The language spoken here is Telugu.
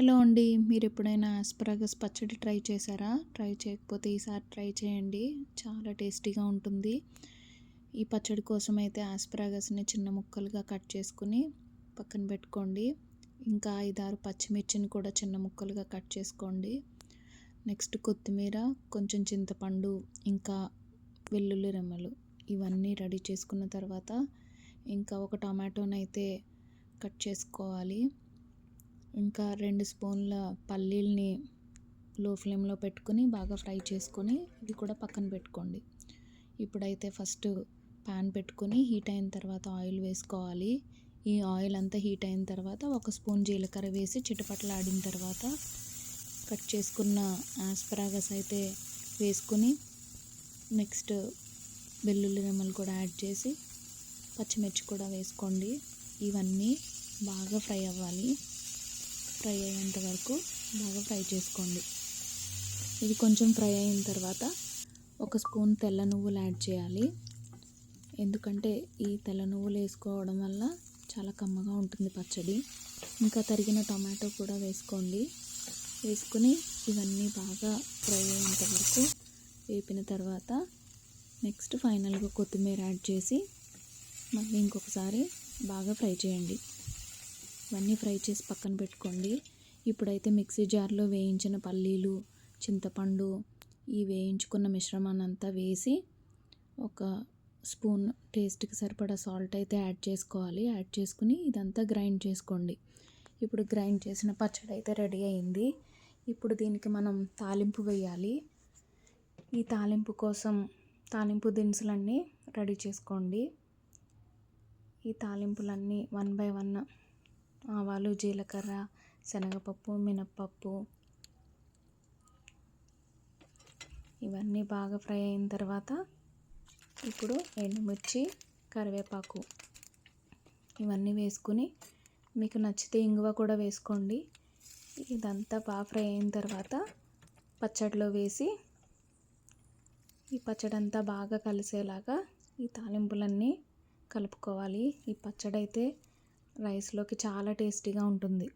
హలో అండి మీరు ఎప్పుడైనా ఆస్పరాగస్ పచ్చడి ట్రై చేశారా? ట్రై చేయకపోతే ఈసారి ట్రై చేయండి. చాలా టేస్టీగా ఉంటుంది. ఈ పచ్చడి కోసం అయితే ఆస్పరాగస్ని చిన్న ముక్కలుగా కట్ చేసుకుని పక్కన పెట్టుకోండి. ఇంకా ఐదారు పచ్చిమిర్చిని కూడా చిన్న ముక్కలుగా కట్ చేసుకోండి. నెక్స్ట్ కొత్తిమీర కొంచెం చింతపండు ఇంకా వెల్లుల్లి రెమ్మలు ఇవన్నీ రెడీ చేసుకున్న తర్వాత ఇంకా ఒక టమాటోనైతే కట్ చేసుకోవాలి. ఇంకా రెండు స్పూన్ల పల్లీల్ని లో ఫ్లేమ్లో పెట్టుకొని బాగా ఫ్రై చేసుకొని ఇది కూడా పక్కన పెట్టుకోండి. ఇప్పుడైతే ఫస్ట్ ప్యాన్ పెట్టుకొని హీట్ అయిన తర్వాత ఆయిల్ వేసుకోవాలి. ఈ ఆయిల్ అంతా హీట్ అయిన తర్వాత ఒక స్పూన్ జీలకర్ర వేసి చిటపటలు ఆడిన తర్వాత కట్ చేసుకున్న ఆస్పరాగస్ అయితే వేసుకుని నెక్స్ట్ వెల్లుల్లి రెమ్మలు కూడా యాడ్ చేసి పచ్చిమిర్చి కూడా వేసుకోండి. ఇవన్నీ బాగా ఫ్రై అవ్వాలి. ఫ్రై అయ్యేంత వరకు బాగా ఫ్రై చేసుకోండి. ఇది కొంచెం ఫ్రై అయిన తర్వాత ఒక స్పూన్ తెల్ల నువ్వులు యాడ్ చేయాలి. ఎందుకంటే ఈ తెల్ల నువ్వులు వేసుకోవడం వల్ల చాలా కమ్మగా ఉంటుంది పచ్చడి. ఇంకా తరిగిన టమాటో కూడా వేసుకోండి. వేసుకుని ఇవన్నీ బాగా ఫ్రై అయ్యేంత వరకు వేపిన తర్వాత నెక్స్ట్ ఫైనల్గా కొత్తిమీర యాడ్ చేసి మళ్ళీ ఇంకొకసారి బాగా ఫ్రై చేయండి. ఇవన్నీ ఫ్రై చేసి పక్కన పెట్టుకోండి. ఇప్పుడైతే మిక్సీ జార్లో వేయించిన పల్లీలు చింతపండు ఈ వేయించుకున్న మిశ్రమాన్ని అంతా వేసి ఒక స్పూన్ టేస్ట్కి సరిపడా సాల్ట్ అయితే యాడ్ చేసుకోవాలి. యాడ్ చేసుకుని ఇదంతా గ్రైండ్ చేసుకోండి. ఇప్పుడు గ్రైండ్ చేసిన పచ్చడి అయితే రెడీ అయింది. ఇప్పుడు దీనికి మనం తాలింపు వేయాలి. ఈ తాలింపు కోసం తాలింపు దినుసులన్నీ రెడీ చేసుకోండి. ఈ తాలింపులన్నీ వన్ బై వన్ ఆవాలు జీలకర్ర శనగపప్పు మినప్పప్పు ఇవన్నీ బాగా ఫ్రై అయిన తర్వాత ఇప్పుడు ఎండుమిర్చి కరివేపాకు ఇవన్నీ వేసుకుని మీకు నచ్చితే ఇంగువ కూడా వేసుకోండి. ఇదంతా బాగా ఫ్రై అయిన తర్వాత పచ్చడిలో వేసి ఈ పచ్చడి అంతా బాగా కలిసేలాగా ఈ తాలింపులన్నీ కలుపుకోవాలి. ఈ పచ్చడి అయితే రైస్లోకి చాలా టేస్టీగా ఉంటుంది.